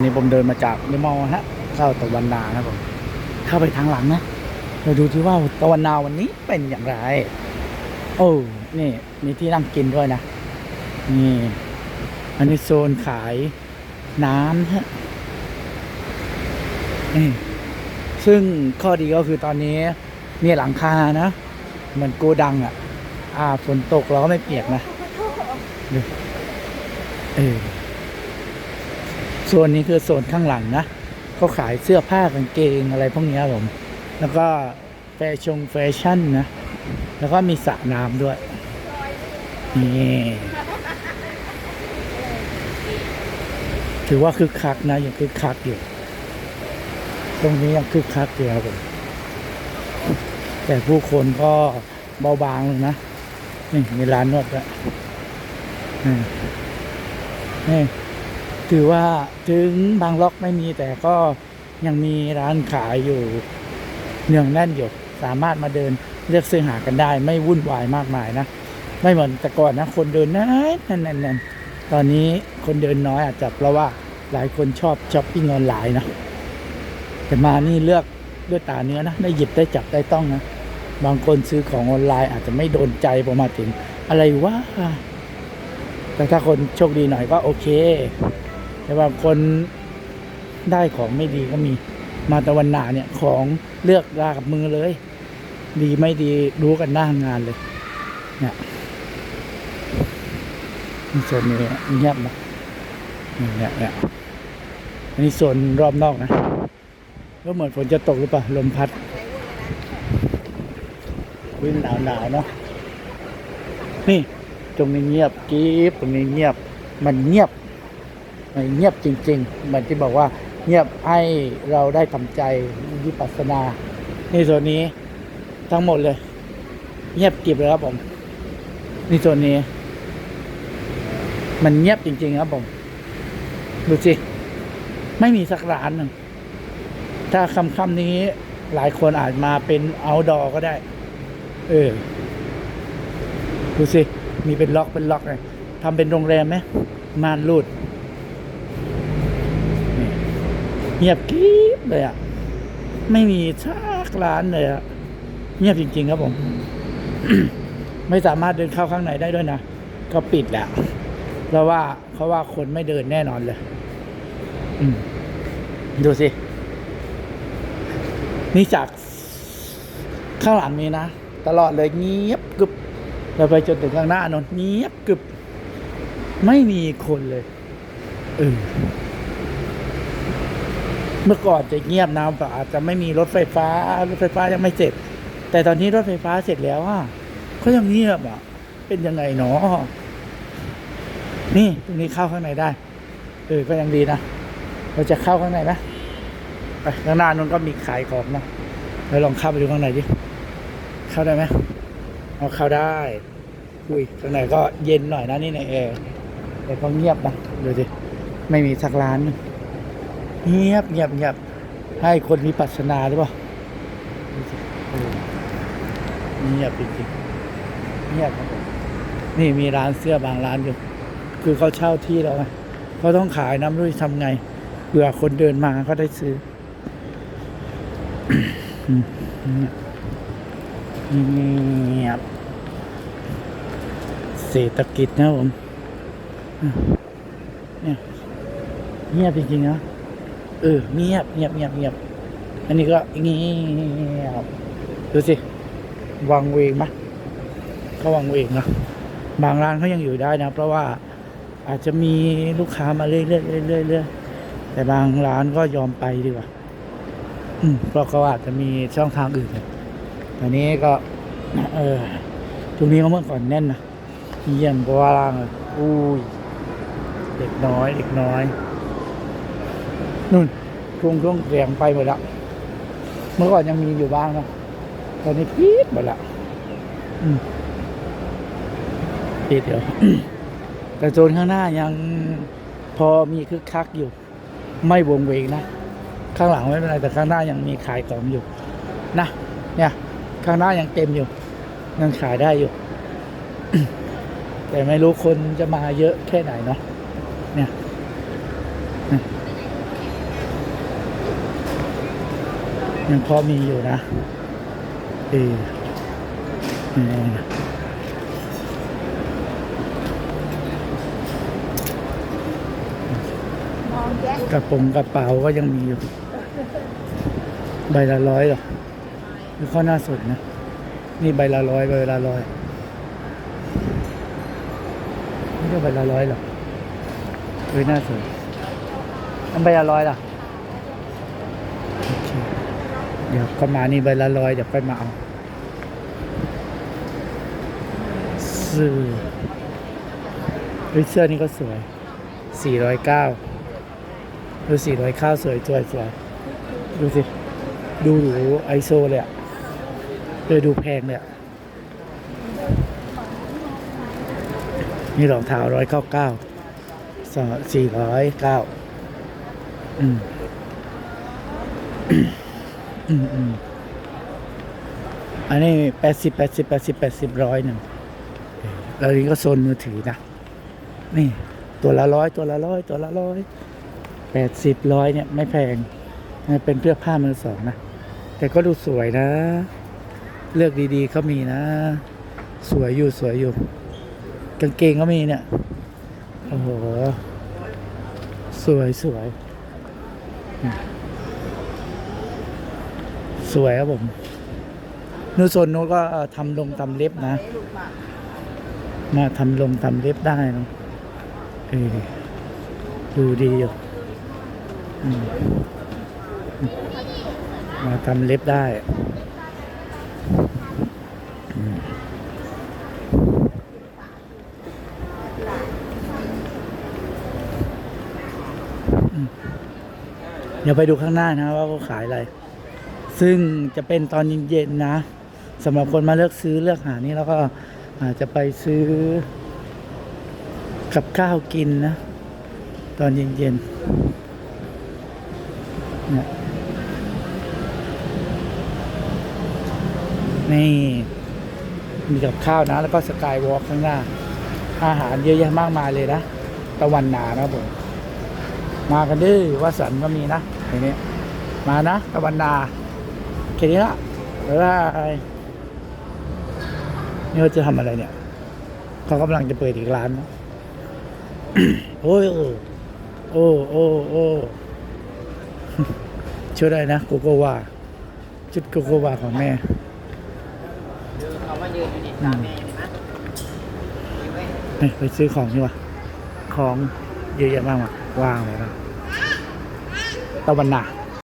นี่ผมเดินมาจากเดมอลฮะเข้าตะวันนาครับผมเข้าไปทางหลังนะเราดูที่ว่าตะวันนาวันนี้เป็นอย่างไร โอ้นี่มีที่นั่งกินด้วยนะนี่อันนี้โซนขายน้ำฮะนี่ซึ่งข้อดีก็คือตอนนี้มีหลังคานะเหมือนโกดังอะ อ่าฝนตกเราก็ไม่เปียกนะดูเออ โซนนี้คือโซนข้างหลังนะเขาขายเสื้อผ้ากางเกงอะไรพวกนี้ยผมแล้วก็แฟชั่นแฟชั่นนะ แล้วก็มีสระน้ำด้วย นี่ถือว่าคึกคักนะยังคึกคักอยู่ ตรงนี้ยังคึกคักอยู่ครับผมแต่ผู้คนก็เบาบางเลงนะนี่มีร้านนวดด้วยนี่ ถือว่าถึงบางล็อกไม่มีแต่ก็ยังมีร้านขายอยู่เนืองแน่นอยู่ สามารถมาเดินเลือกซื้อหากันได้ ไม่วุ่นวายมากมายนะ ไม่เหมือนแต่ก่อนนะ คนเดินน้อยนั่นนั่นนั่นตอนนี้คนเดินน้อยอาจจะเพราะว่าหลายคนชอบช้อปปิ้งออนไลน์นะแต่มานี่เลือกด้วยตาเนื้อนะได้หยิบได้จับได้ต้องนะ บางคนซื้อของออนไลน์อาจจะไม่โดนใจพอมาถึง อะไรวะแต่ถ้าคนโชคดีหน่อยก็โอเค แต่บางคนได้ของไม่ดีก็มีมาตะวันหนาเนี่ยของเลือกรากับมือเลย ดีไม่ดีรู้กันหน้างานเลยเนี่ยนี่โซนนี้เงียบนะนี่เนี่ยเนี่ยอันนี้โซนรอบนอกนะก็เหมือนฝนจะตกหรือเปล่าลมพัดวิ่งหนาวหนาวเนาะนี่ ตรงนี้เงียบกีบตรงนี้เงียบ มันเงียบ เงียบจริงๆ เหมือนที่บอกว่าเงียบให้เราได้ทำใจวิปัสสนา ในส่วนนี้ทั้งหมดเลย เงียบกริบเลยครับผมในส่วนนี้ มันเงียบจริง ๆ ครับผมดูสิไม่มีสักร้านหนึ่งถ้าคำคำๆนี้หลายคนอาจมาเป็นเอาดอก็ได้ เออ ดูสิ มีเป็นล็อกเป็นล็อกเลยทำเป็นโรงแรมไหมม่านรูด เงียบกริบเลยอะไม่มีชักร้านเลยอะเงียบจริง ๆ ครับผม ไม่สามารถเดินเข้าข้างในได้ด้วยนะก็ปิดแหละเพราะว่าเพราะว่าคนไม่เดินแน่นอนเลย อืม ดูสิ นี่จากข้างหลังนี้นะ ตลอดเลยเงียบกึบเราไปจนถึงข้างหน้านนเงียบกึบ ไม่มีคนเลยเออ เมื่อก่อนจะเงียบนะอาจจะไม่มีรถไฟฟ้ารถไฟฟ้ายังไม่เสร็จ แต่ตอนนี้รถไฟฟ้าเสร็จแล้วอะเขายังเงียบอะ เป็นยังไงเนาะนี่ตรงนี้เข้าข้างในได้เออก็ยังดีนะเราจะเข้าข้างในไหมไปข้างหน้านู้นก็มีขายของนะเราลองเข้าไปดูข้างในดิเข้าได้ไหมเอาเข้าได้อุ้ยข้างในก็เย็นหน่อยนะนี่ในแอร์แต่ก็เงียบนะดูสิไม่มีสักร้านนึง เงียบเงียบเงียบให้คนมีปัสนาหรือเปล่าเงียบจริงๆเงียบครับผมนี่มีร้านเสื้อบางร้านอยู่ คือเขาเช่าที่แล้วไงเขาต้องขายน้ำรู้จะทำไงเผื่อคนเดินมาก็ได้ซื้อเงียบเศรษฐกิจนะผมเนี่ยเงียบจริงๆนะ เออเงียบเงียบเงียบเงียบอันนี้ก็เงียบดูสิวังเวงมะเขาวังเวงนะบางร้านเขายังอยู่ได้นะ เพราะว่าอาจจะมีลูกค้ามาเรื่อยๆเรื่อยๆเรื่อยๆแต่บางร้านก็ยอมไปดีกว่า อืมเพราะเขาอาจจะมีช่องทางอื่นอันนี้ก็ เออตรงนี้ก็เมื่อก่อนแน่นนะเยี่ยมเพราะว่าล่างเลยอุ้ยเด็กน้อย เด็กน้อย นู่นทุ่งทุ่งเสียงไปหมดแล้ว เมื่อก่อนยังมีอยู่บ้างนะตอนนี้ปิดหมดละปิดเดี๋ยวแต่โซนข้างหน้ายังพอมีคึกคักอยู่ ไม่วงเวงนะ ข้างหลังไม่เป็นไรแต่ข้างหน้ายังมีขายของอยู่ นะ เนี่ย ข้างหน้ายังเต็มอยู่ ยังขายได้อยู่ แต่ไม่รู้คนจะมาเยอะแค่ไหนเนาะเนี่ย ข ยังพอมีอยู่นะเออเออมกระปงกระเป๋าก็ยังมีอยู่ ใบละร้อยหรอนี่ข้อหน้าสุดนะ นี่ใบละร้อยใบละร้อยไม่ใช่ใบละร้อยหรอเฮ้ยหน้าสวยอันใบละร้อยล่ะโอเค เดี๋ยวก็มานี่ใบละร้อยเดี๋ยวค่อยมาเอาเสื้อเฮ้ยเสื้อนี่ก็สวยสี่ร้อยเก้าดูสี่ร้อยข้าวสวยสวยสวยดูสิ ดูหรูไอโซเลยอะเลยดูแพงเลยอะนี่รองเท้าร้อยเก้าเก้าสี่ร้อยเก้าอืม อืมอืมอันนี้แปดสิบแปดสิบแปดสิบแปดสิบร้อยหนึ่งแล้วนี้ก็โซนมือถือนะ นี่ ตัวละร้อยตัวละร้อยตัวละร้อยแปดสิบร้อยเนี่ยไม่แพงเป็นเสื้อผ้ามือสองนะ แต่ก็ดูสวยนะ เลือกดีๆเขามีนะ สวยอยู่สวยอยู่ กางเกงก็มีเนี่ย โอ้โห สวยสวย สวยครับผมนูนโซนนู้นก็ทำลงทำเล็บนะมาทำลงทำเล็บได้นะเออดูดีอยู่มาทำเล็บได้เดี๋ยวไปดูข้างหน้านะว่าเขาขายอะไร ซึ่งจะเป็นตอนเย็นๆนะสำหรับคนมาเลือกซื้อเลือกหานี่แล้วก็อาจจะไปซื้อ กับข้าวกินนะ ตอนเย็นๆนี่ยนี่มีกับข้าวนะ แล้วก็สกายวอล์กข้างหน้า อาหารเยอะแยะมากมายเลยนะตะวันนานะครับผม มากันดื้อว่าสันก็มีนะทีนี้มานะตะวันนา แค่นี้ละบ๊ายบายนี่ว่าจะทำอะไรเนี่ย เขากำลังจะเปิดอีกร้านนะโอ้ยโอ้โอ้โอ้โอ้ช่วยได้นะโกโกวาชุดโกโกวาของแม่เขามายืนอยู่นี่ตามแม่อยู่นี่นะอยู่เว้ยเฮ้ยไปซื้อของดีกว่าของเยอะแยะมากมายว่างเลยนะตะวันนา